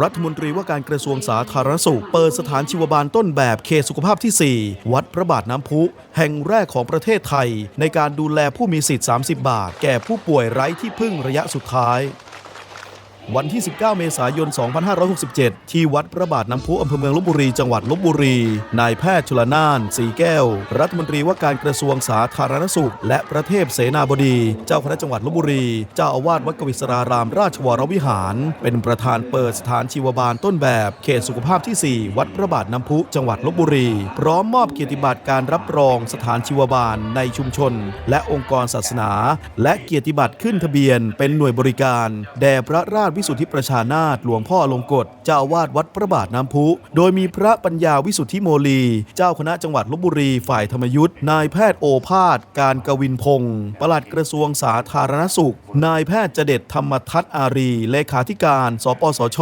รัฐมนตรีว่าการกระทรวงสาธารณสุข เปิดสถานชีวบาลต้นแบบเขตสุขภาพที่ 4 วัดพระบาทน้ำพุ แห่งแรกของประเทศไทย ในการดูแลผู้มีสิทธิ์ 30 บาท แก่ผู้ป่วยไร้ที่พึ่งระยะสุดท้าย วันที่ 19 เมษายน 2567 ที่วัดพระบาทน้ำพุอำเภอเมืองลบบุรี จังหวัดลบบุรี นายแพทย์ชลนาน สีแก้ว รัฐมนตรีว่าการกระทรวงสาธารณสุข และประเทศเสนาบดี เจ้าคณะจังหวัดลบบุรี เจ้าอาวาสวัดกวิศรารามราชวรวิหาร เป็นประธานเปิดสถานชีวบาลต้นแบบ เขตสุขภาพที่ 4 วัดพระบาทน้ำพุ จังหวัดลบบุรี พร้อมมอบเกียรติบัตรการรับรองสถานชีวบาลในชุมชน และองค์กรศาสนา และเกียรติบัตรขึ้นทะเบียน เป็นหน่วยบริการ แด่พระราชวิสุทธิประชานาถหลวงพ่อลงกฎเจ้าอาวาสวัดพระบาทน้ำพุ โดยมีพระปัญญาวิสุทธิโมลี เจ้าคณะจังหวัดลบบุรีฝ่ายธรรมยุทธ์นายแพทย์โอภาส การกวินพงศ์ปลัดกระทรวงสาธารณสุข นายแพทย์เจเด็ดธรรมทัศน์อารี เลขาธิการ สปสช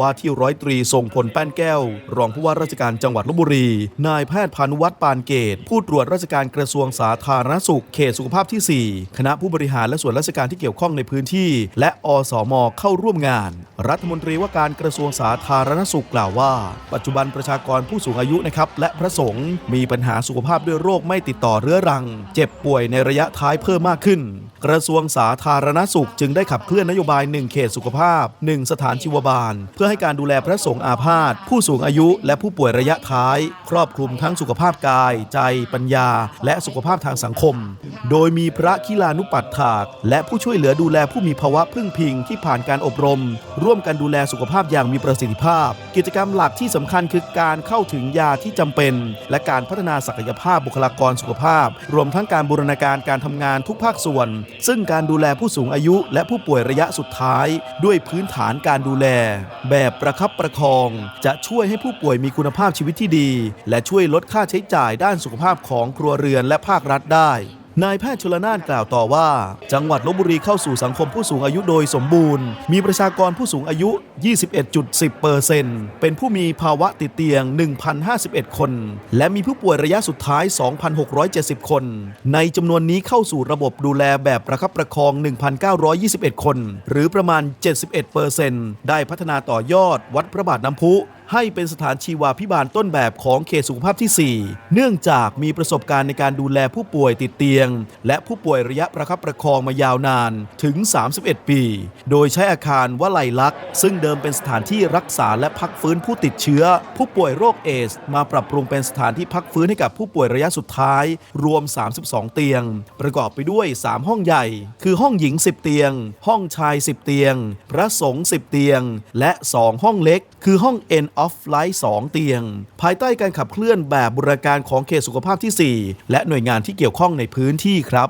ว่าที่ร้อยตรีทรงพลแป้นแก้ว รองผู้ว่าราชการจังหวัดลบบุรี นายแพทย์พานุวัฒน์ปานเกต ผู้ตรวจราชการกระทรวงสาธารณสุข เขตสุขภาพที่ 4 คณะผู้บริหารและส่วนราชการที่เกี่ยวข้องในพื้นที่ และอสมเข้าร่วมงาน รัฐมนตรีว่าการกระทรวงสาธารณสุขกล่าวว่า ปัจจุบันประชากรผู้สูงอายุนะครับและพระสงฆ์มีปัญหาสุขภาพด้วยโรคไม่ติดต่อเรื้อรัง เจ็บป่วยในระยะท้ายเพิ่มมากขึ้น กระทรวงสาธารณสุขจึงได้ขับเคลื่อนนโยบาย 1 เขตสุขภาพ 1 สถานชีวบาล เพื่อให้การดูแลพระสงฆ์อาพาธผู้สูงอายุและผู้ป่วยระยะท้าย ครอบคลุมทั้งสุขภาพกาย ใจ ปัญญา และสุขภาพทางสังคม โดยมีพระคิลานุปัฏฐาก และผู้ช่วยเหลือดูแลผู้มีภาวะพึ่งพิงที่ผ่านการอบรม ร่วมกันดูแลสุขภาพอย่างมีประสิทธิภาพ กิจกรรมหลักที่สำคัญคือการเข้าถึงยาที่จำเป็น และการพัฒนาศักยภาพบุคลากรสุขภาพ รวมทั้งการบูรณาการการทำงานทุกภาคส่วน ซึ่งการดูแลผู้สูงอายุ และผู้ป่วยระยะสุดท้าย ด้วยพื้นฐานการดูแล แบบประคับประคอง จะช่วยให้ผู้ป่วยมีคุณภาพชีวิตที่ดี และช่วยลดค่าใช้จ่ายด้านสุขภาพของครัวเรือนและภาครัฐได้ นายแพทย์ชลนานกล่าวต่อว่า จังหวัดลบบุรีเข้าสู่สังคมผู้สูงอายุโดยสมบูรณ์ มีประชากรผู้สูงอายุ 21.10เปอร์เซ็นต์เป็นผู้มีภาวะติดเตียง 1,051 คน และมีผู้ป่วยระยะสุดท้าย 2,670 คน ในจำนวนนี้เข้าสู่ระบบดูแลแบบประคับประคอง 1,921 คน หรือประมาณ 71เปอร์เซ็นต์ได้พัฒนาต่อยอดวัดพระบาทน้ำพุ ให้เป็นสถานชีวาพิบาลต้นแบบของเขตสุขภาพที่ 4 เนื่องจากมีประสบการณ์ในการดูแลผู้ป่วยติดเตียง และผู้ป่วยระยะประคับประคองมายาวนานถึง 31 ปี โดยใช้อาคารวลัยลักษณ์ ซึ่งเดิมเป็นสถานที่รักษาและพักฟื้นผู้ติดเชื้อ ผู้ป่วยโรคเอส มาปรับปรุงเป็นสถานที่พักฟื้นให้กับผู้ป่วยระยะสุดท้าย รวม 32 เตียง ประกอบไปด้วย 3 ห้องใหญ่ คือห้องหญิง 10 เตียง ห้องชาย 10 เตียง พระสงฆ์ 10 เตียง และ 2 ห้องเล็ก คือห้องออฟไลท์2เตียง ภายใต้การขับเคลื่อนแบบบูรการของเขตสุขภาพที่ 4 และหน่วยงานที่เกี่ยวข้องในพื้นที่ครับ